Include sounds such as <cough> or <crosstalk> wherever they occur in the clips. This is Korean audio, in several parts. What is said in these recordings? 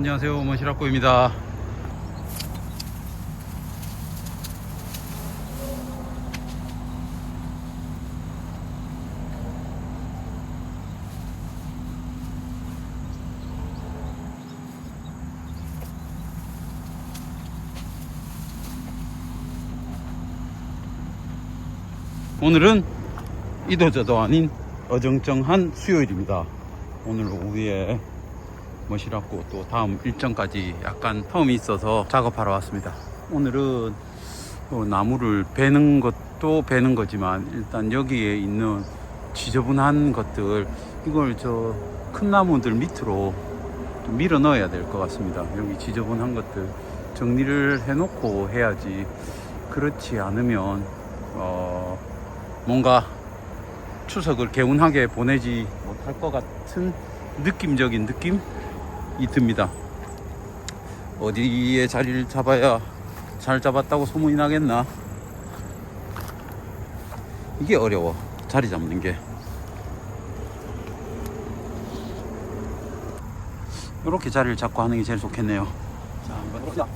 안녕하세요. 머시락고입니다. 오늘은 이도저도 아닌 어정쩡한 수요일입니다. 오늘 오후에 멋이라고 또 다음 일정까지 약간 텀이 있어서 작업하러 왔습니다. 오늘은 또 나무를 베는 것도 베는 거지만 일단 여기에 있는 지저분한 것들 이걸 저 큰 나무들 밑으로 좀 밀어 넣어야 될 것 같습니다. 여기 지저분한 것들 정리를 해 놓고 해야지 그렇지 않으면 어 뭔가 추석을 개운하게 보내지 못할 것 같은 느낌적인 느낌? 이 듭니다. 어디에 자리를 잡아야 잘 잡았다고 소문이 나겠나? 이게 어려워. 자리 잡는 게. 이렇게 자리를 잡고 하는 게 제일 좋겠네요. 자, 한번 해보자.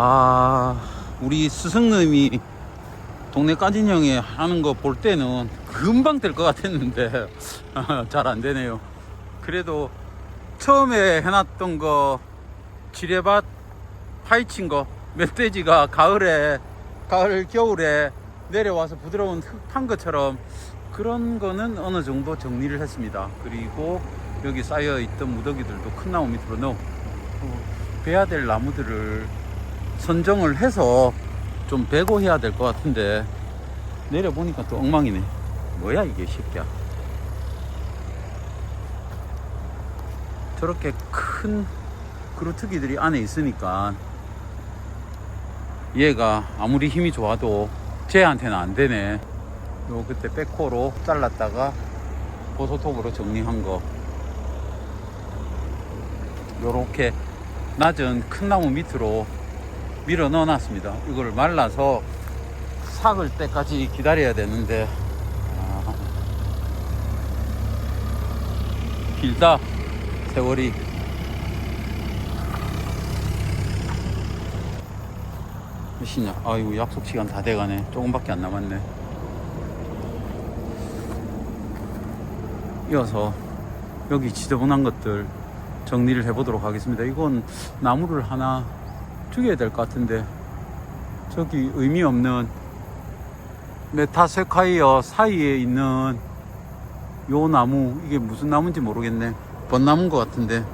아, 우리 스승님이 동네 까진 형이 하는 거 볼 때는 금방 될 것 같았는데 <laughs> 잘 안 되네요. 그래도 처음에 해놨던 거 지뢰밭 파헤친 거 멧돼지가 가을에 가을 겨울에 내려와서 부드러운 흙 판 것처럼 그런 거는 어느 정도 정리를 했습니다. 그리고 여기 쌓여 있던 무더기들도 큰 나무 밑으로 넣어 베야 될 나무들을 선정을 해서 좀 베고 해야 될 것 같은데 내려보니까 또 엉망이네. 뭐야 이게 새끼야. 저렇게 큰 그루트기들이 안에 있으니까 얘가 아무리 힘이 좋아도 쟤한테는 안 되네. 요 그때 백호로 잘랐다가 보소톱으로 정리한 거. 요렇게 낮은 큰 나무 밑으로 밀어 넣어 놨습니다. 이걸 말라서 삭을 때까지 기다려야 되는데 아, 길다 세월이. 몇 시냐 아이고 약속 시간 다 돼가네. 조금밖에 안 남았네. 이어서 여기 지저분한 것들 정리를 해보도록 하겠습니다. 이건 나무를 하나 죽여야 될 것 같은데 저기 의미 없는 메타세카이어 사이에 있는 요 나무 이게 무슨 나무인지 모르겠네. 벚나무인 것 같은데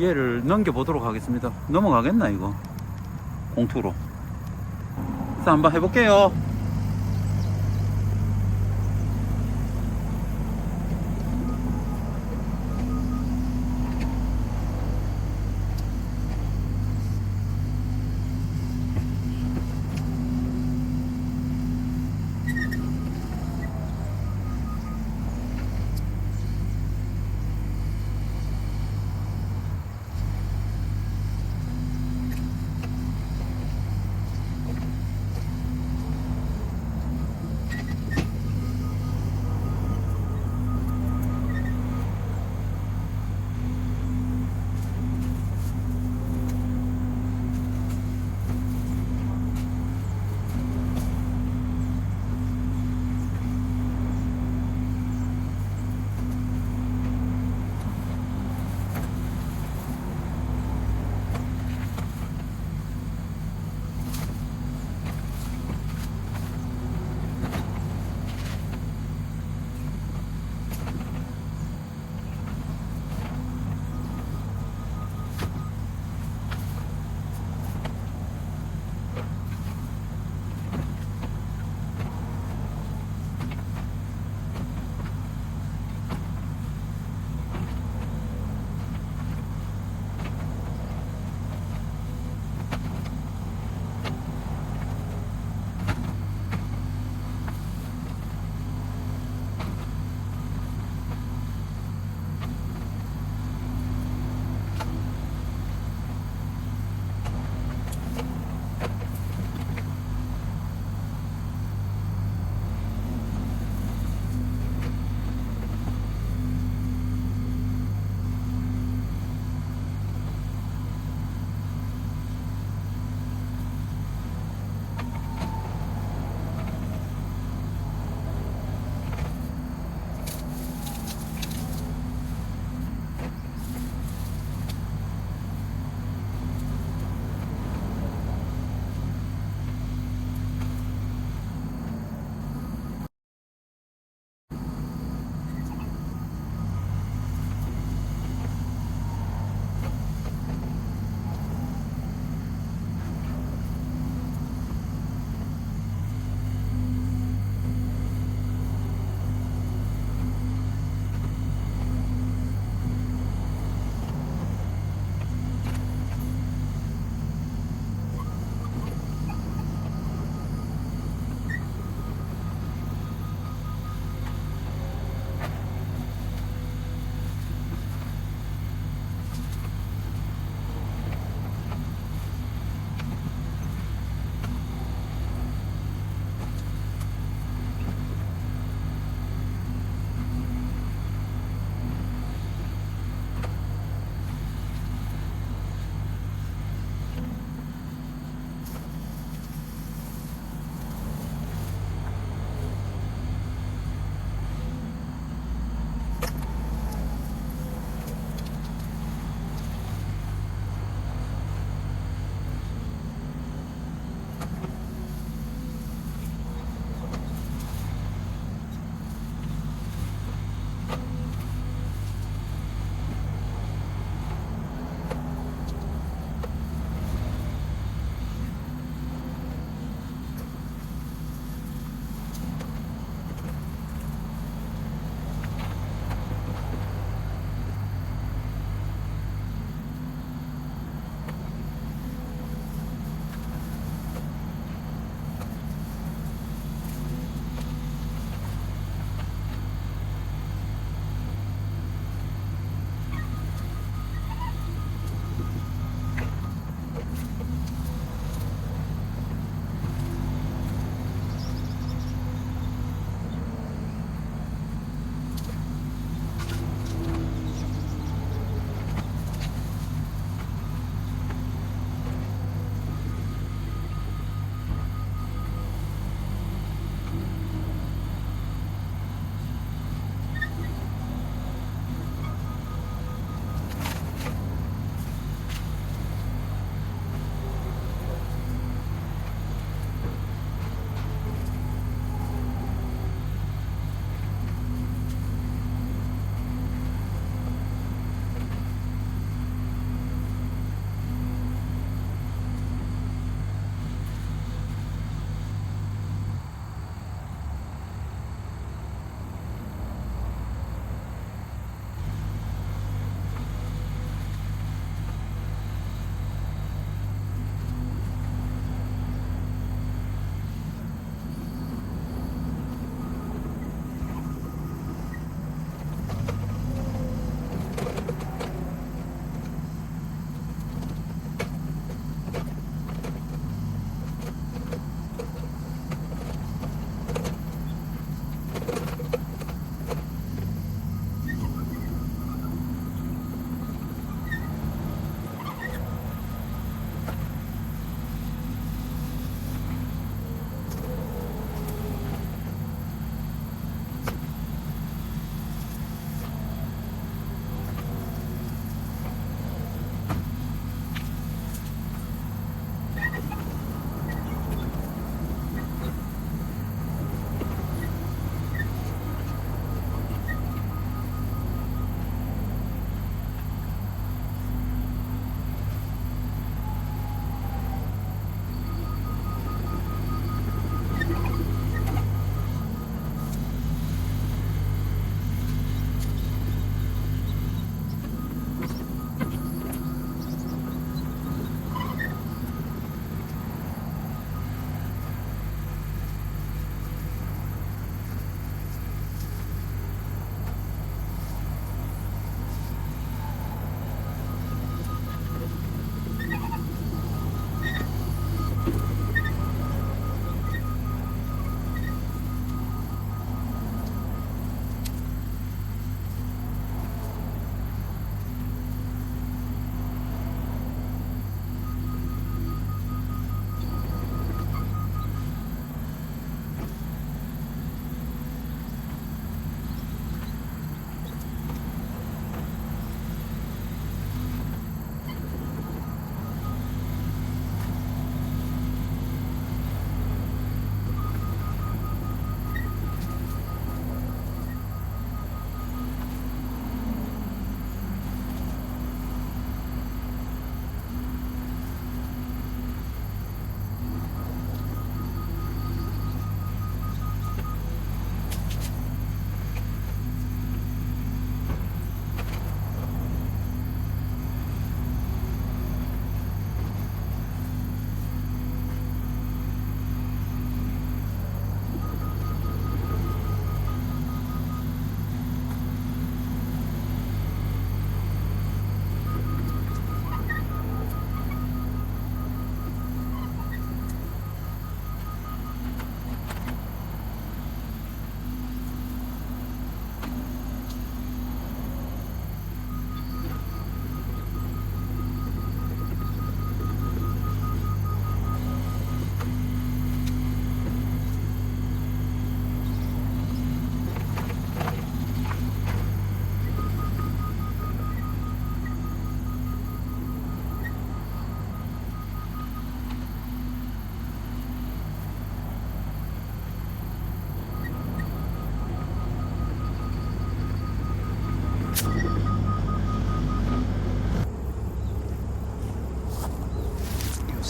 얘를 넘겨보도록 하겠습니다. 넘어가겠나 이거? 공투로. 그래서 한번 해볼게요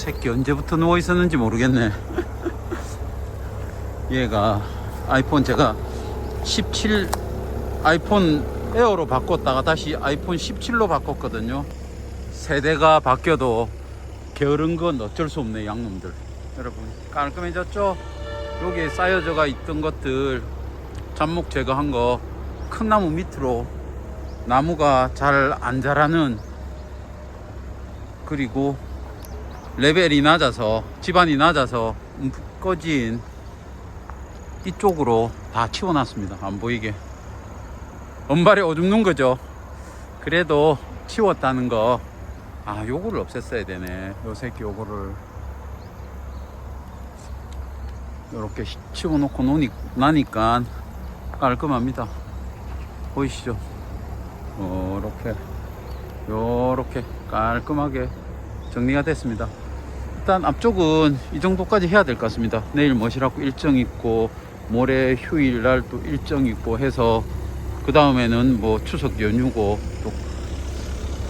새끼 언제부터 누워 있었는지 모르겠네. <laughs> 얘가 아이폰 제가 17 아이폰 에어로 바꿨다가 다시 아이폰 17로 바꿨거든요. 세대가 바뀌어도 게으른 건 어쩔 수 없네 양놈들. 여러분 깔끔해졌죠? 여기에 쌓여져가 있던 것들 잡목 제거한 거 큰 나무 밑으로 나무가 잘 안 자라는 그리고 레벨이 낮아서 집안이 낮아서 음, 꺼진 이쪽으로 다 치워놨습니다. 안 보이게. 엄발에 오줌 눈 거죠? 그래도 치웠다는 거. 아 요거를 없앴어야 되네. 요 새끼 요거를. 요렇게 치워놓고 노니, 나니까 깔끔합니다. 보이시죠? 요렇게 요렇게 깔끔하게 정리가 됐습니다 일단 앞쪽은 이 정도까지 해야 될 것 같습니다. 내일 멋이라고 일정 있고 모레 휴일 날 또 일정 있고 해서 그 다음에는 뭐 추석 연휴고 또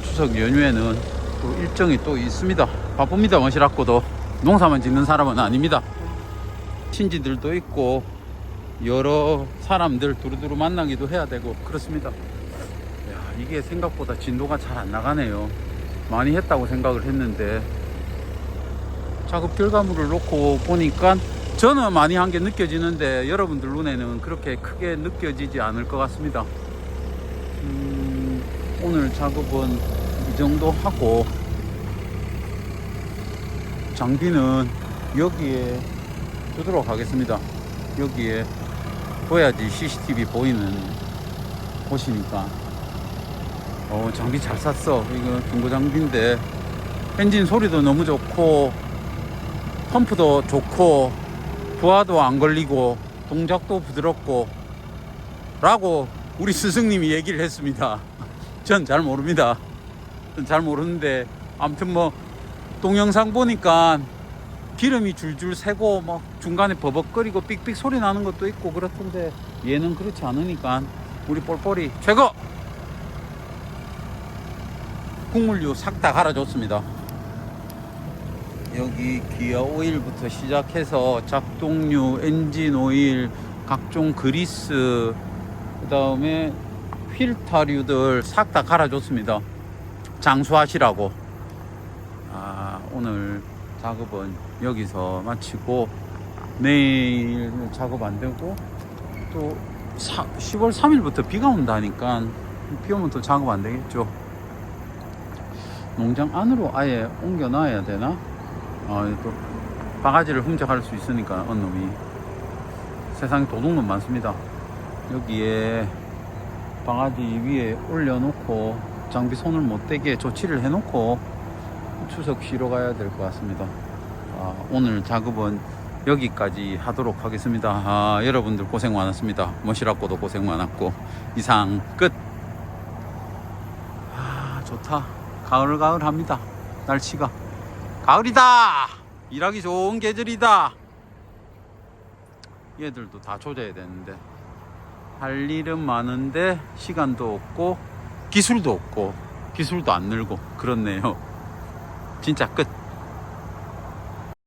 추석 연휴에는 또 일정이 또 있습니다. 바쁩니다 멋이라고도. 농사만 짓는 사람은 아닙니다. 친지들도 있고 여러 사람들 두루두루 만나기도 해야 되고 그렇습니다. 야, 이게 생각보다 진도가 잘 안 나가네요. 많이 했다고 생각을 했는데 작업 결과물을 놓고 보니까 저는 많이 한 게 느껴지는데 여러분들 눈에는 그렇게 크게 느껴지지 않을 것 같습니다. 음, 오늘 작업은 이 정도 하고 장비는 여기에 두도록 하겠습니다. 여기에 둬야지 CCTV 보이는 곳이니까. 어 장비 잘 샀어. 이거 중고 장비인데 엔진 소리도 너무 좋고 펌프도 좋고 부하도 안 걸리고 동작도 부드럽고 라고 우리 스승님이 얘기를 했습니다. <laughs> 전 잘 모릅니다. 전 잘 모르는데 아무튼 뭐 동영상 보니까 기름이 줄줄 새고 뭐 중간에 버벅거리고 삑삑 소리 나는 것도 있고 그렇던데 얘는 그렇지 않으니까 우리 뻘뻘이 최고! 국물류 싹 다 갈아줬습니다 여기 기어 오일부터 시작해서 작동류 엔진 오일 각종 그리스 그 다음에 필터류들 싹 다 갈아줬습니다 장수하시라고 아 오늘 작업은 여기서 마치고 내일 작업 안 되고 또 사- 10월 3일부터 비가 온다니까 비 오면 또 작업 안 되겠죠. 농장 안으로 아예 옮겨 놔야 되나? 아, 또 바가지를 훔쳐갈 수 있으니까 어느 놈이 세상에 도둑놈 많습니다. 여기에 바가지 위에 올려놓고 장비 손을 못 대게 조치를 해놓고 추석 쉬러 가야 될 것 같습니다. 아, 오늘 작업은 여기까지 하도록 하겠습니다. 아, 여러분들 고생 많았습니다. 멋이라고도 고생 많았고 이상 끝. 아, 좋다. 가을 가을 합니다. 날씨가 가을이다. 일하기 좋은 계절이다. 얘들도 다 조져야 되는데 할 일은 많은데 시간도 없고 기술도 없고 기술도 안 늘고 그렇네요. 진짜 끝.